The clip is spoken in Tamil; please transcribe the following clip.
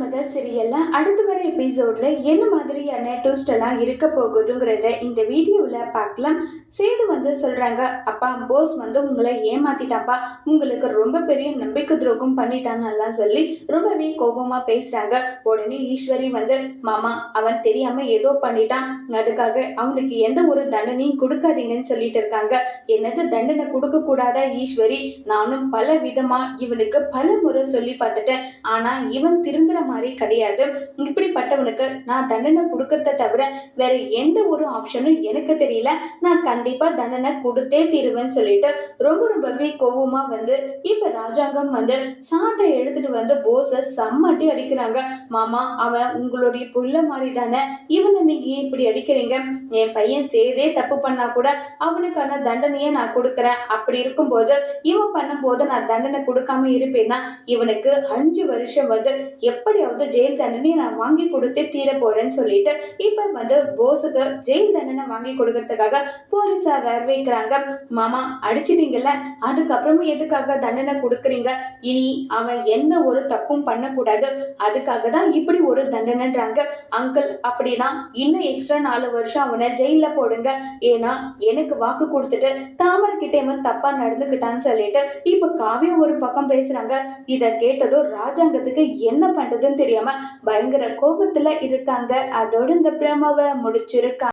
முதல் சீரியல்ல அடுத்து வர எபிசோடில் என்ன மாதிரியான ட்விஸ்ட் எல்லாம் இருக்க போகுதுங்கிறத இந்த வீடியோவில் பார்க்கலாம். சேது வந்து சொல்கிறாங்க அப்பா போஸ் வந்து உங்களை ஏமாத்திட்டாப்பா. உங்களுக்கு ரொம்ப பெரிய நம்பிக்கை துரோகம் பண்ணிட்டான்னுலாம் சொல்லி ரொம்பவே கோபமா பேசுகிறாங்க உடனே ஈஸ்வரி வந்து மாமா அவன் தெரியாமல் ஏதோ பண்ணிட்டான். அதுக்காக அவனுக்கு எந்த ஒரு தண்டனையும் கொடுக்காதீங்கன்னு சொல்லிட்டு இருக்காங்க. என்னது தண்டனை கொடுக்கக்கூடாதா ஈஸ்வரி? நானும் பல விதமாக இவனுக்கு பல முறை சொல்லி பார்த்துட்டேன். ஆனால் இவன் திருந்துற மாதிரி கிடையாது. இப்படிப்பட்டவனுக்கு நான் தண்டனை கொடுக்கறத தவிர வேற எந்த ஒரு ஆப்ஷனும் எனக்கு தெரியல. நான் கண்டிப்பா தண்டனை கொடுத்தே தீருவேன்னு சொல்லிட்டு ரொம்ப ரொம்பவே கோவமா வந்து இப்ப ராஜாங்கம் வந்து சாட்டை எடுத்துட்டு வந்து போஸ சம்மட்டி அடிக்கிறாங்க. மாமா அவன் உங்களுடைய புள்ள மாதிரி தானே இவனை நீங்க ஏன் இப்படி அடிக்கிறீங்க? என் பையன் சேதே தப்பு பண்ணா கூட அவனுக்கான தண்டனையை நான் கொடுக்குறேன். அப்படி இருக்கும்போது இவன் பண்ணும்போது நான் தண்டனை கொடுக்காம இருப்பேன்னா இவனுக்கு அஞ்சு வருஷம் வந்து எப்படி எப்படியாவது ஜெயில் தண்டனையை நான் வாங்கி கொடுத்தே தீர போறேன்னு சொல்லிட்டு இப்போ வந்து போஸுக்கு ஜெயில் தண்டனை வாங்கி கொடுக்கறதுக்காக போலீஸா வேற வைக்கிறாங்க மாமா அடிச்சிட்டீங்கல்ல? அதுக்கப்புறமும் எதுக்காக தண்டனை கொடுக்குறீங்க? இனி அவன் எந்த ஒரு தப்பும் பண்ணக்கூடாது. அதுக்காக தான் இப்படி ஒரு தண்டனைன்றாங்க. அங்கிள் அப்படின்னா இன்னும் எக்ஸ்ட்ரா நாலு வருஷம் அவனை ஜெயில போடுங்க. ஏன்னா எனக்கு வாக்கு கொடுத்துட்டு தாமர் கிட்ட இவன் தப்பா நடந்துக்கிட்டான்னு சொல்லிட்டு இப்போ காவியம் ஒரு பக்கம் பேசுறாங்க. இதை கேட்டதும் ராஜாங்கத்துக்கு என்ன பண்றதுன்னு தெரியாம பயங்கர கோபத்துல இருக்காங்க. அதோட இந்த பிரமாவை முடிச்சிருக்காங்க